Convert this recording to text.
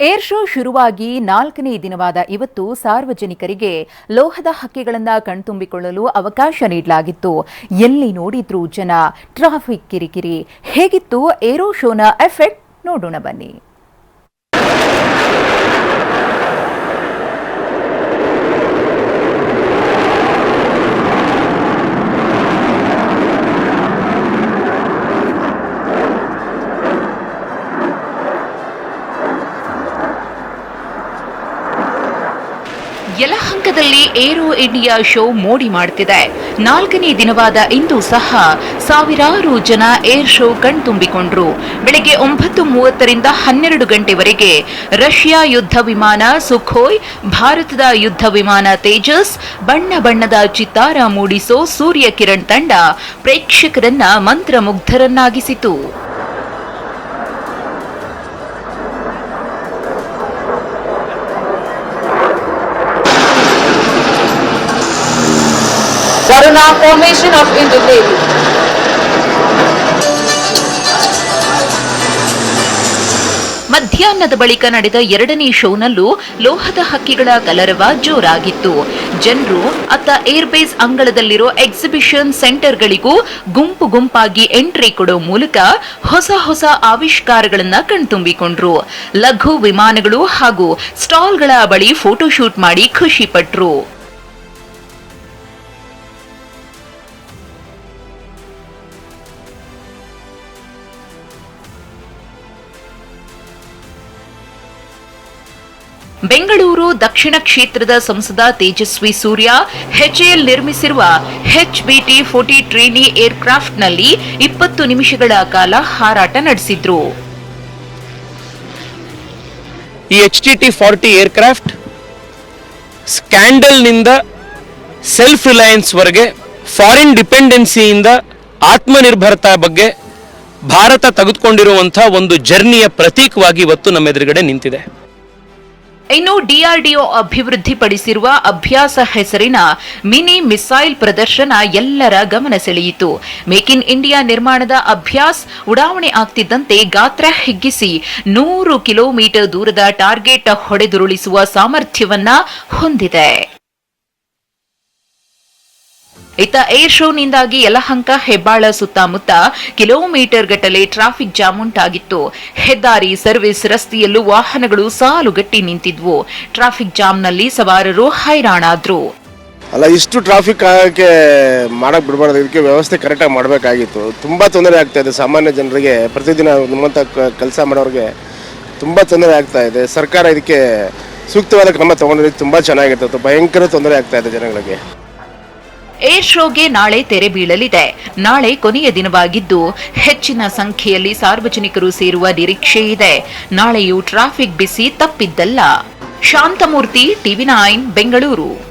Air show ಶುರುವಾಗಿ ನಾಲ್ಕನೇ ದಿನವಾದ ಇವತ್ತು ಸಾರ್ವಜನಿಕರಿಗೆ ಲೋಹದ ಹಕ್ಕಿಗಳನ್ನು ಕಣ್ತುಂಬಿಕೊಳ್ಳಲು ಅವಕಾಶ ನೀಡಲಾಗಿತ್ತು. ಎಲ್ಲಿ ನೋಡಿದ್ರೂ ಜನ, ಟ್ರಾಫಿಕ್ ಕಿರಿಕಿರಿ. ಹೇಗಿತ್ತು ಏರೋ ಶೋನ ಎಫೆಕ್ಟ್? ನೋಡೋಣ ಬನ್ನಿ. ಯಲಹಂಕದಲ್ಲಿ ಏರೋ ಇಂಡಿಯಾ ಶೋ ಮೋಡಿ ಮಾಡುತ್ತಿದೆ ನಾಲ್ಕನೇ ದಿನವಾದ ಇಂದು ಸಹ ಸಾವಿರಾರು ಜನ ಏರ್ ಶೋ ಕಣ್ತುಂಬಿಕೊಂಡ್ರು ಬೆಳಗ್ಗೆ ಒಂಬತ್ತು ಮೂವತ್ತರಿಂದ ಹನ್ನೆರಡು ಗಂಟೆವರೆಗೆ ರಷ್ಯಾ ಯುದ್ಧ ವಿಮಾನ ಸುಖೋಯ್, ಭಾರತದ ಯುದ್ಧ ವಿಮಾನ ತೇಜಸ್, ಬಣ್ಣ ಬಣ್ಣದ ಚಿತ್ತಾರ ಮೂಡಿಸೋ ಸೂರ್ಯ ಕಿರಣ್ ತಂಡ ಪ್ರೇಕ್ಷಕರನ್ನ ಮಂತ್ರಮುಗ್ಧರನ್ನಾಗಿಸಿತು. Varuna formation of Indian Navy. ಮಧ್ಯಾಹ್ನದ ಬಳಿಕ ನಡೆದ ಎರಡನೇ ಶೋನಲ್ಲೂ ಲೋಹದ ಹಕ್ಕಿಗಳ ಕಲರವ ಜೋರಾಗಿತ್ತು. ಜನರು ಅತ್ತ ಏರ್ಬೇಸ್ ಅಂಗಳದಲ್ಲಿರೋ ಎಕ್ಸಿಬಿಷನ್ ಸೆಂಟರ್ಗಳಿಗೂ ಗುಂಪು ಗುಂಪಾಗಿ ಎಂಟ್ರಿ ಕೊಡೋ ಮೂಲಕ ಹೊಸ ಹೊಸ ಆವಿಷ್ಕಾರಗಳನ್ನ ಕಣ್ತುಂಬಿಕೊಂಡ್ರು. ಲಘು ವಿಮಾನಗಳು ಹಾಗೂ ಸ್ಟಾಲ್ಗಳ ಬಳಿ ಫೋಟೋಶೂಟ್ ಮಾಡಿ ಖುಷಿ ಪಟ್ರು. ಬೆಂಗಳೂರು ದಕ್ಷಿಣ ಕ್ಷೇತ್ರದ ಸಂಸದ ತೇಜಸ್ವಿ ಸೂರ್ಯ ಹೆಚ್ಎಲ್ ನಿರ್ಮಿಸಿರುವ ಎಚ್ಬಿಟಿ ಫೋರ್ಟಿ ಟ್ರೇನಿ ಏರ್ಕ್ರಾಫ್ಟ್ನಲ್ಲಿ ಇಪ್ಪತ್ತು ನಿಮಿಷಗಳ ಕಾಲ ಹಾರಾಟ ನಡೆಸಿದ್ರು. ಈ H T T forty aircraft ಸ್ಕ್ಯಾಂಡಲ್ನಿಂದ self ರಿಲಯನ್ಸ್ವರೆಗೆ ಫಾರಿನ್ ಡಿಪೆಂಡೆನ್ಸಿಯಿಂದ ಆತ್ಮನಿರ್ಭರತಾ ಬಗ್ಗೆ ಭಾರತ ತೆಗೆದುಕೊಂಡಿರುವಂಥ ಒಂದು ಜರ್ನಿಯ ಪ್ರತೀಕವಾಗಿ ಇವತ್ತು ನಮ್ಮ ಎದುರುಗಡೆ ನಿಂತಿದೆ. ಇನ್ನು ಡಿಆರ್ಡಿಒ ಅಭಿವೃದ್ಧಿಪಡಿಸಿರುವ ಅಭ್ಯಾಸ ಹೆಸರಿನ ಮಿನಿ ಮಿಸೈಲ್ ಪ್ರದರ್ಶನ ಎಲ್ಲರ ಗಮನ ಸೆಳೆಯಿತು. ಮೇಕ್ ಇನ್ ಇಂಡಿಯಾ ನಿರ್ಮಾಣದ ಅಭ್ಯಾಸ್ ಉಡಾವಣೆ ಆಗ್ತಿದ್ದಂತೆ ಗಾತ್ರ ಹಿಗ್ಗಿಸಿ ನೂರು ಕಿಲೋಮೀಟರ್ ದೂರದ ಟಾರ್ಗೆಟ್ ಹೊಡೆದುರುಳಿಸುವ ಸಾಮರ್ಥ್ಯವನ್ನ ಹೊಂದಿದೆ. ಇತ್ತ ಏರ್ ಶೋನಿಂದಾಗಿ ಯಲಹಂಕ, ಹೆಬ್ಬಾಳ ಸುತ್ತಮುತ್ತ ಕಿಲೋಮೀಟರ್ ಗಟ್ಟಲೆ ಟ್ರಾಫಿಕ್ ಜಾಮ್ ಉಂಟಾಗಿತ್ತು. ಹೆದ್ದಾರಿ, ಸರ್ವಿಸ್ ರಸ್ತೆಯಲ್ಲೂ ವಾಹನಗಳು ಸಾಲುಗಟ್ಟಿ ನಿಂತಿದ್ವು. ಟ್ರಾಫಿಕ್ ಜಾಮ್ನಲ್ಲಿ ಸವಾರರು ಹೈರಾಣಾದ್ರು. ಅಲ್ಲ, ಇಷ್ಟು ಟ್ರಾಫಿಕ್ ಆಗಕ್ಕೆ ಮಾಡಕ್ ಬಿಡಬಾರ್ದು. ಇದಕ್ಕೆ ವ್ಯವಸ್ಥೆ ಕರೆಕ್ಟಾಗಿ ಮಾಡಬೇಕಾಗಿತ್ತು. ತುಂಬ ತೊಂದರೆ ಆಗ್ತಾ ಇದೆ. ಸಾಮಾನ್ಯ ಜನರಿಗೆ ಪ್ರತಿದಿನ ನಿಮ್ಮಂತ ಕೆಲಸ ಮಾಡೋರಿಗೆ ತುಂಬ ತೊಂದರೆ ಆಗ್ತಾ ಇದೆ. ಸರ್ಕಾರ ಇದಕ್ಕೆ ಸೂಕ್ತವಾದ ಕ್ರಮ ತಗೊಂಡಿದ್ದು ತುಂಬ ಚೆನ್ನಾಗಿರ್ತದೆ ಭಯಂಕರ ತೊಂದರೆ ಆಗ್ತಾ ಇದೆ ಜನಗಳಿಗೆ. ಏರ್ ಶೋಗೆ ನಾಳೆ ತೆರೆ ಬೀಳಲಿದೆ. ನಾಳೆ ಕೊನೆಯ ದಿನವಾಗಿದ್ದು ಹೆಚ್ಚಿನ ಸಂಖ್ಯೆಯಲ್ಲಿ ಸಾರ್ವಜನಿಕರು ಸೇರುವ ನಿರೀಕ್ಷೆ ಇದೆ. ನಾಳೆಯೂ ಟ್ರಾಫಿಕ್ ಬಿಸಿ ತಪ್ಪಿದ್ದಲ್ಲ. Shanthamurthy, TV nine, Bengaluru.